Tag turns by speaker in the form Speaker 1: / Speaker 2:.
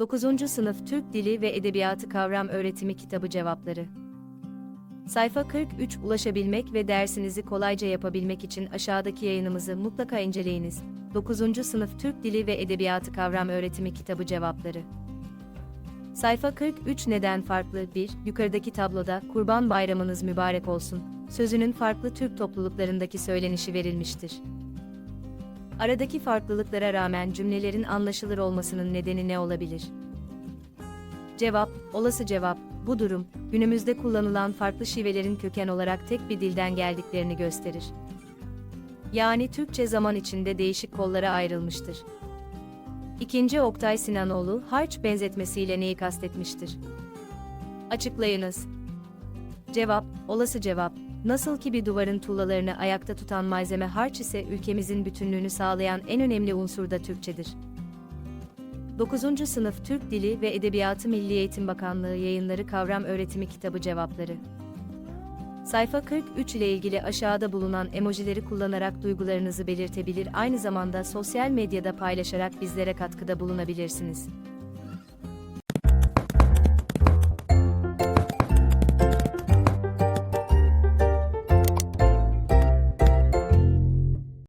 Speaker 1: 9. Sınıf Türk Dili ve Edebiyatı Kavram Öğretimi Kitabı Cevapları Sayfa 43 Ulaşabilmek ve dersinizi kolayca yapabilmek için aşağıdaki yayınımızı mutlaka inceleyiniz. 9. Sınıf Türk Dili ve Edebiyatı Kavram Öğretimi Kitabı Cevapları Sayfa 43 Neden farklı? 1. Yukarıdaki tabloda Kurban Bayramınız mübarek olsun sözünün farklı Türk topluluklarındaki söylenişi verilmiştir. Aradaki farklılıklara rağmen cümlelerin anlaşılır olmasının nedeni ne olabilir? Cevap, olası cevap, bu durum, günümüzde kullanılan farklı şivelerin köken olarak tek bir dilden geldiklerini gösterir. Yani Türkçe zaman içinde değişik kollara ayrılmıştır. İkinci Oktay Sinanoğlu, harç benzetmesiyle neyi kastetmiştir? Açıklayınız. Cevap, olası cevap, Nasıl ki bir duvarın tuğlalarını ayakta tutan malzeme harç ise ülkemizin bütünlüğünü sağlayan en önemli unsur da Türkçedir. 9. Sınıf Türk Dili ve Edebiyatı Milli Eğitim Bakanlığı yayınları kavram öğretimi kitabı cevapları. Sayfa 43 ile ilgili aşağıda bulunan emojileri kullanarak duygularınızı belirtebilir aynı zamanda sosyal medyada paylaşarak bizlere katkıda bulunabilirsiniz.